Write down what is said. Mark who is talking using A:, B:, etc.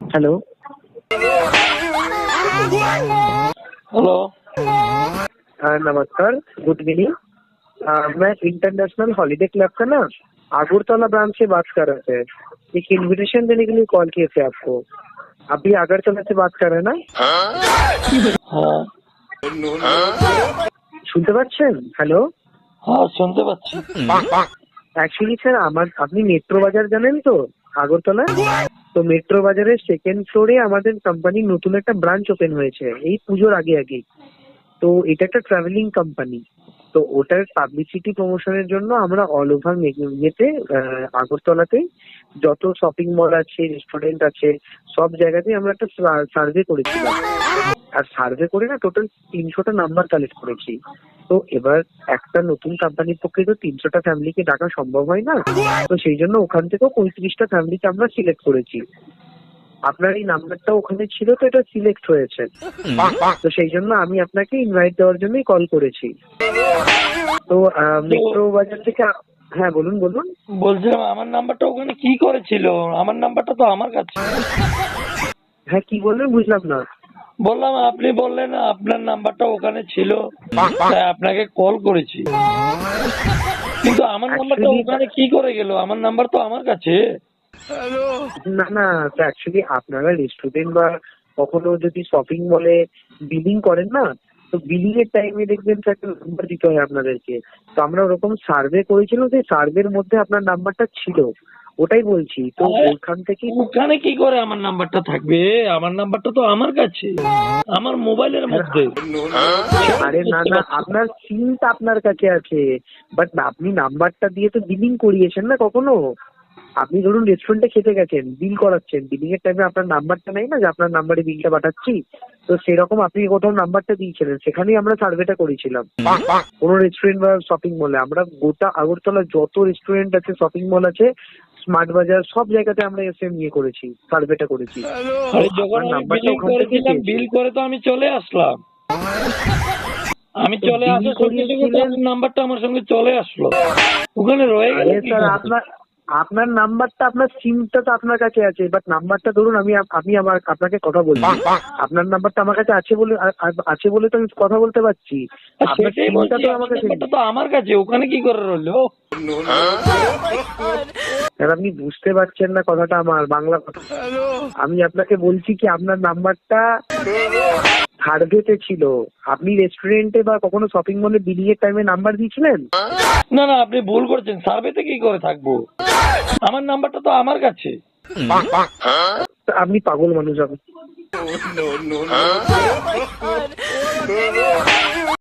A: Hello
B: hello
A: हाँ, नमस्कार good evening अ, मैं इंटरनेशनल हॉलीडे क्लब का ना आगरतला ब्रांच से बात कर रहे थे एक इनविटेशन देने के लिए कॉल किए थे आपको आप भी आगरतला से बात कर रहे हैं ना
B: হ্যাঁ
A: শুনতে পাচ্ছেন হ্যালো
B: হ্যাঁ শুনতে পাচ্ছি
A: অ্যাকচুয়ালি স্যার আমার আপনি মেট্রো বাজার জানেন তো আগরতলা তো মেট্রো বাজারের সেকেন্ড ফ্লোরে আমাদের কোম্পানির নতুন একটা ব্রাঞ্চ ওপেন হয়েছে, এই পুজোর আগে আগেই। তো এটা একটা ট্রাভেলিং কোম্পানি তো ওটার পাবলিসিটি প্রমোশনের জন্য আমরা অল ওভার ইয়েতে আগরতলাতে যত শপিং মল আছে রেস্টুরেন্ট আছে, সব জায়গাতেই আমরা একটা সার্ভে করেছিলাম। আর সার্ভে করে না টোটাল তিনশোটা নাম্বার কালেক্ট করেছি। তো এবার একটা নতুন কোম্পানির পক্ষে তো তিনশোটা ফ্যামিলিকে ডাকা সম্ভব হয় না। তো সেই জন্য ওখান থেকেও পঁয়ত্রিশটা ফ্যামিলিকে আমরা সিলেক্ট করেছি। আপনার এই নাম্বারটা ওখানে ছিল তো এটা সিলেক্ট হয়েছে। তো সেই জন্য আমি আপনাকে ইনভাইট দেওয়ার জন্যই কল করেছি। তো মেট্রো বাজার থেকে হ্যাঁ বলুন বলুন।
B: বলছিলাম আমার নাম্বারটা ওখানে কি করেছিল? আমার নাম্বারটা তো আমার কাছে।
A: হ্যাঁ কি বললেন বুঝলাম না।
B: বললাম আপনি বললেন আপনার নাম্বারটা ওখানে ছিল। তাই আপনাকে কল করেছি। কিন্তু আমার নাম্বারটা ওখানে কি করে গেল? আমার নাম্বার তো আমার কাছে।
A: না না অ্যাকচুয়ালি আপনারা রেস্টুরেন্ট বা কখনো যদি শপিং মলে বিলিং করেন না তো বিলিং এর টাইমে দেখবেন তো একটা নাম্বার দিতে হয় আপনাদেরকে। তো আমরা ওরকম সার্ভে করেছিলাম সেই সার্ভের মধ্যে আপনার নাম্বারটা ছিল। ওটাই বলছি তো ওখান থেকে
B: ওখানে কি করে আমার নাম্বারটা থাকবে? আমার নাম্বারটা তো আমার কাছে। আমার মোবাইলের মধ্যে।
A: আরে না না আপনার সিমটা আপনার কাছে আছে। বাট আপনি নাম্বারটা দিয়ে তো বিলিং করিয়েছেন না কখনো? আপনি ধরুন রেস্টুরেন্টে খেতে গেছেন বিল করাচ্ছেন। বিলিং এর টাইমে আপনার নাম্বারটা নেই না যে আপনার নাম্বারে বিলটা পাঠাচ্ছি। তো সেরকম আপনি কোথাও নাম্বারটা দিয়েছিলেন সেখানেই আমরা সার্ভেটা করেছিলাম। কোনো রেস্টুরেন্ট বা শপিং মলে আমরা গোটা আগরতলা যত রেস্টুরেন্ট আছে শপিং মল আছে স্মার্ট বাজার সব জায়গাতে আমরা এসএম ইয়ে করেছি সার্ভেটা করেছি।
B: আরে যখন
A: আপনার
B: আমি বিলিং
A: থেকে
B: করেছিলাম বিল করে তো আমি চলে আসলাম। আমি চলে
A: আসলাম
B: আসার সঙ্গে সঙ্গে নাম্বারটা আমার সঙ্গে চলে আসলো। ওখানে রয়ে গেল
A: স্যার আপনার আপনার নাম্বারটা আপনার সিমটা তো আপনার কাছে আছে বাট নাম্বারটা ধরুন আমি আমি আমার আপনাকে কথা বলছি। আপনার নাম্বারটা আমার কাছে আছে বলে আছে বলে তো আমি কথা বলতে পারছি। আপনার সিমটা তো
B: আমার
A: আমার কাছে
B: তো আমার কাছে ওখানে কি করে রইল?
A: আপনি বুঝতে পারছেন না কথাটা আমার বাংলা কথা। আমি আপনাকে বলছি কি আপনার নাম্বারটা সার্ভেতে ছিল। আপনি রেস্টুরেন্টে বা কখনো শপিং মলে বিলিয়ের টাইমে নাম্বার দিয়েছিলেন?
B: না না আপনি ভুল করছেন। সার্ভেতে কি করে থাকব? আমার নাম্বারটা তো আমার কাছে।
A: আপনি পাগল মানুষ আপনি।